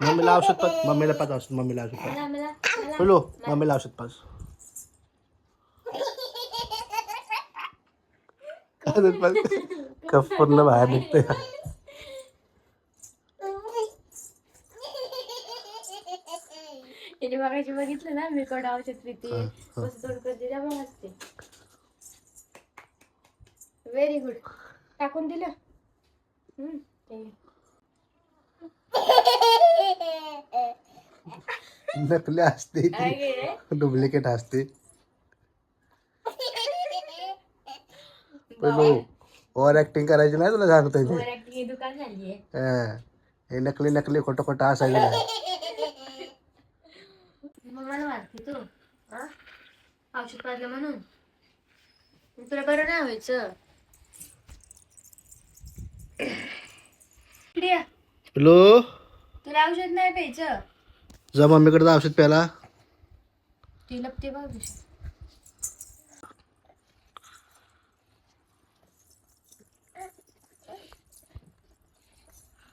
मम्मीला औषध पाच मम्मीला पाच औषध मम्मीला औषध पाच पिलू मम्मीला औषध पाच कफ पूर्ण बाहेर निघते त्याने बघायची बघितलं ना मी कडा औषध पिते. कसं थोडं करते त्यामुळे हसते व्हेरी गुड टाकून दिलं हम्म, नकली असते? डुप्लिकेट असते ओव्हर ऍक्टिंग करायची नाही तुला सांगतोय मी. ही हा. हे नकली नकली खोटं खोटं असायचं नाही तू. हा? औषध म्हणून. तुला बरं नाही व्हायचं. पिलू तुला औषध नाही प्यायचं? जा मम्मीकडे जा औषध प्यायला. ती लपते बघ कशी.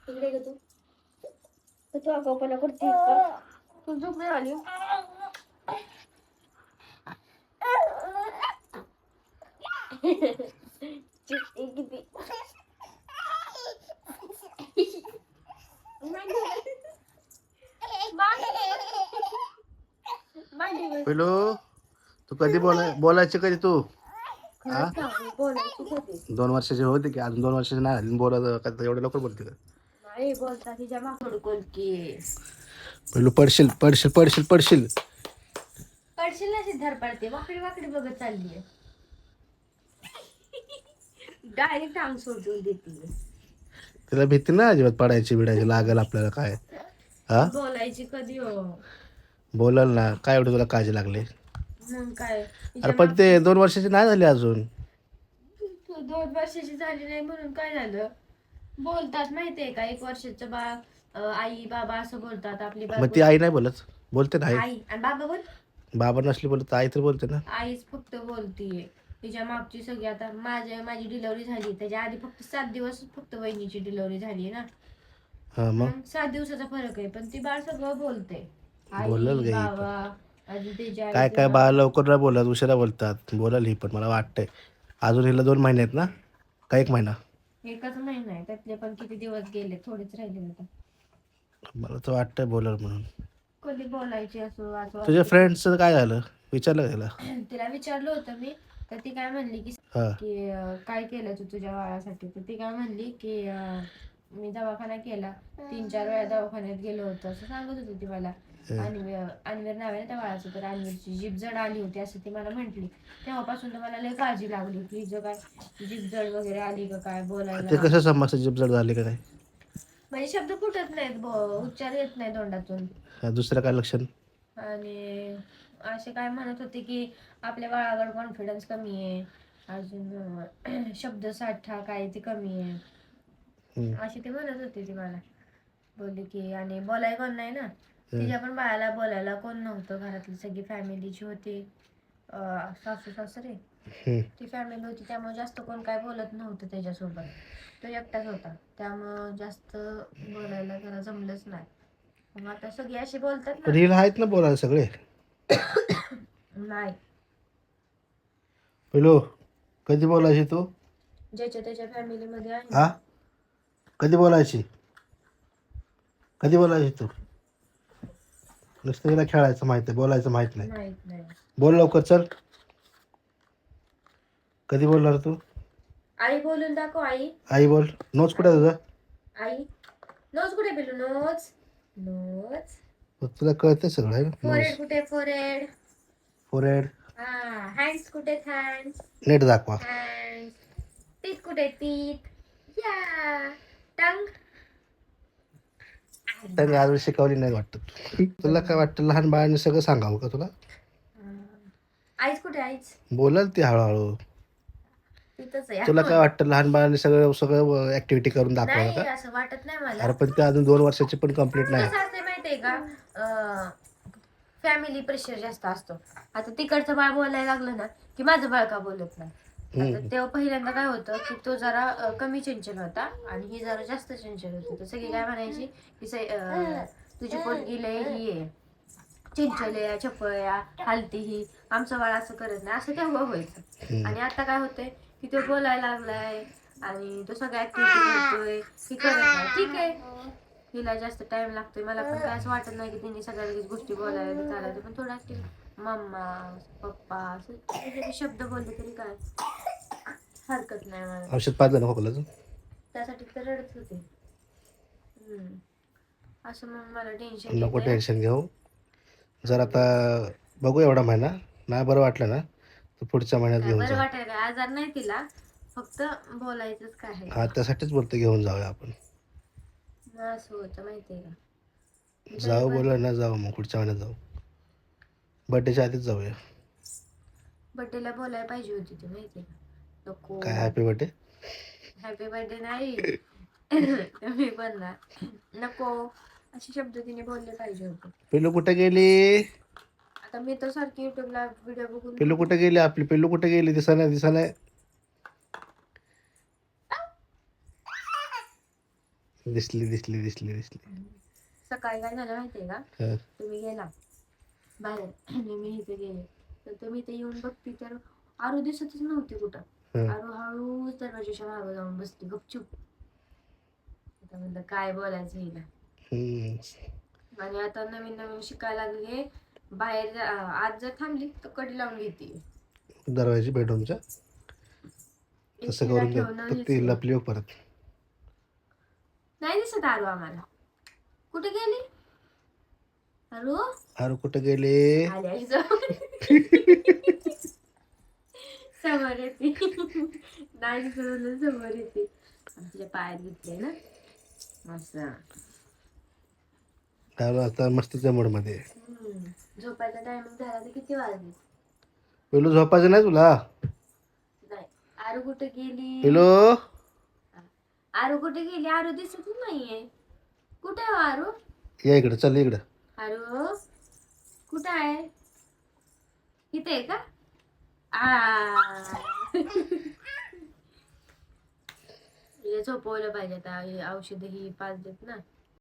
इकडे ग तू. तर तू आगाऊपणा करते तू झोप नाही आली. किती. पिलू तू कधी बोलाय बोलायची कधी तू? बोलायची दोन वर्षाची होती की अजून दोन वर्षाची नाही झाली. बोलत का एवढ्या लवकर बोलते पिलू पडशील पडशील पडशील पडशील. पडशील ना सिद्धार पडते. वाकडी वाकडी बघत चालली डायरेक्ट अंग सोडून देते. तिला भीती ना अजिबात पडायची बिडायची लागल आपल्याला काय? हा? बोलायची कधी हो? बोलाल ना काय एवढी तुला काळजी लागली? मग काय? अरे पण ते दोन वर्षाची नाही झाली अजून. तू दोन वर्षाची झाली नाही म्हणून काय झालं? बोलतात माहितीये का एक वर्षाचं बा अं, आई बाबा असं बोलतात आपली मग ती आई नाही बोलत? बोलते ना आई. आई. आणि बाबा बोल. बाबा नसली बोलत तर आई तर बोलते ना. आईच फक्त बोलतीये. तिच्या मागची सगळी आता माझ्या माझी डिलिव्हरी झाली. त्याच्या आधी फक्त सात दिवस फक्त वहिनीची डिलिव्हरी झाली ना. हा मग? मग सात दिवसाचा फरक आहे पण ती बाळ सगळं बोलते. बोलल गे. काय काय बाळा लवकर नाही बोलत उशिरा बोलतात. बोलाल ही पण मला वाटतंय. अजून हिला दोन महिने आहेत ना? का एक महिना? एकच महिना आहे. त्यातले पण किती दिवस गेले? थोडेच राहिले मला तर वाटतंय बोलाल म्हणून. कधी बोलायची असो असं तुझ्या फ्रेंडचं काय झालं? विचारलं तिला? तिला विचारलं होतं मी. तर ती काय म्हणली की काय केलं तू तुझ्या बाळासाठी? तर ती काय म्हणली की मी दवाखाना केला. तीन चार वेळा दवाखान्यात गेलो होतो. असं सांगत होती ती मला. अन्वीर अन्वीर नाव त्या बाळाचं तर अन्वीरची जीभ जड आली होती असं ती मला म्हंटली. तेव्हापासून तर मला लय काळजी लागली की हिचं काय जीभ जड वगैरे आली का काय ते बोलायला कसं समजतं जिबजड झाली का काय? म्हणजे शब्द फुटत नाहीत ब- उच्चार येत नाही तोंडातून. हा, दुसरं काय लक्षण? आणि असे काय म्हणत होते की आपल्या बाळावर कॉन्फिडन्स कमी आहे. अजून अं, शब्द साठा काय ते कमी आहे. अशी ते म्हणत होते ती मला. बोलली की आणि बोलाय कोण नाही ना? तिच्या पण बाळाला बोलायला कोण नव्हतं घरातली सगळी फॅमिलीची होती. अं, सासू सासरे. ती फॅमिली होती त्यामुळे जास्त कोण काय बोलत नव्हतं त्याच्यासोबत. तो एकटाच होता. त्यामुळं जास्त बोलायला त्याला जमलंच नाही. मग आता सगळी अशी बोलतात ना. हिला आहेत ना बोलायला सगळे? नाही. पिलो कधी बोलायची तू? ज्याच्या त्याच्या फॅमिलीमध्ये आहे. हा? कधी बोलायची? कधी बोलायची तू? नुसतं हिला खेळायचं माहीत बोलायचं माहीत नाही. बोल लवकर चल. कधी बोलणार तू? आई बोलून दाखव आई. आई बोल. नोच कुठे तुझा? आई. नोज कुठे पेलू नोज नोज तुला कळतंय सगळं आहे फोरेड कुठे फोरेड फोरेड हा हँड्स कुठे हँड्स नेट दाखवा. हँड्स टीथ कुठे टंग त्यांनी अजून शिकवली नाही वाटत. तुला काय वाटतं लहान बाळांनी सगळं सांगावं का तुला? आईच कुठे आईच? बोलाल ती हळूहळू. तिथंच आहे. तुला काय वाटतं लहान बाळांनी सगळं सगळं ऍक्टिव्हिटी करून दाखवावं नाही का? असं वाटत नाही मला. अरे पण ते अजून दोन वर्षाची पण कंप्लीट नाही. कसं असते माहितीये का? फॅमिली प्रेशर जास्त असतो. आता तिकडचं बाळ बोलायला लागलं ना की माझं बाळ का बोलत नाही? आता तेव्हा पहिल्यांदा काय होतं की तो जरा अं, कमी चंचल होता आणि ही जरा जास्त चंचल होती. तर सगळी काय म्हणायची की सई- अं, तुझी पोरगी लय ही आहे. चिंचल्या चपळ्या हलती ही. आमचं बाळ असं करत नाही. असं तेव्हा व्हायचं. आणि आता काय होतंय की तो बोलायला लागलाय आणि तो सगळ्या ऍक्टिव्हिटी करतोय. करत नाही. ठीक आहे. हिला जास्त टाइम लागतोय. मला पण काय असं वाटत नाही की तिने सगळ्या लगेच गोष्टी बोलायला चालायचं पण थोडं ऍक्टिव्ह मम्मा पप्पा असं शब्द बोलले तरी काय? हरकत नाही मला. औषध पाजलं ना खोकलाचं त्यासाठी तर रडत होते. हम्म. असं मग मला टेन्शन नको टेन्शन घेऊ. जर आता बघू एवढा महिना. नाही बरं वाटलं ना तर पुढच्या महिन्यात घेऊन बरं जाऊ वाटेल काय? आजार नाही तिला. फक्त बोलायचंच काय आहे. हा त्यासाठीच बोलतो घेऊन जाऊया आपण. मग असं होतं माहितीये का? जाऊ बोललं ना जाऊ मग पुढच्या महिन्यात जाऊ. बड्डेच्या आधीच जाऊया. बर्थडेला बोलायला पाहिजे होती ती माहितीये का? नको. काय हॅपी बड्डे हॅपी बर्थडे नाही. मी पण ना नको. असे शब्द तिने बोलले पाहिजे होते. पिल्लू कुठे गेली? आता मी तर सारखी युट्यूबला व्हिडिओ बघून पिल्लू कुठे गेली? आपली पिल्लू कुठे गेली? दिसा नाही दिसा नाही दिसली दिसली दिसली दिसली. सकाळी काय झालं माहितीये का? हं. तुम्ही गेला. बाहेर. आणि मी इथे गेले. तर तुम्ही इथे येऊन बघते तर आरू दिसतच नव्हती कुठं. हं. आरू हळू दरवाजाच्या मागं जाऊन बसली गपचूप. आता म्हणलं काय बोलायचं हिला. आणि आता नवीन नवीन शिकायला लागले बाहेर आज जर थांबली तर कडी लावून घेते. दरवाजी बेडरूमच्या तसं करून तर ती. लपली हो परत. नाही दिसत आरू आम्हाला. कुठे गेली? आरू? अरे कुठे गेले? समोर येते. नाही दिसत म्हणून समोर येते. तिच्या पायात घेतले ना? मस्त. त्याला आता मस्तीच्या मूडमध्ये. झोपायचा टायमिंग झाला तर किती वाजले? पिल्लू झोपायचं नाही तुला? नाही. आरू कुठे गेली? पिल्लू? आरू कुठे गेली? आरू दिसतच नाहीये. कुठे आहे हो आरू? या इकडे चल इकडं. आरू कुठे आहे? इथे आहे का? झोपवलं पाहिजे आता औषध ही पाच देत ना.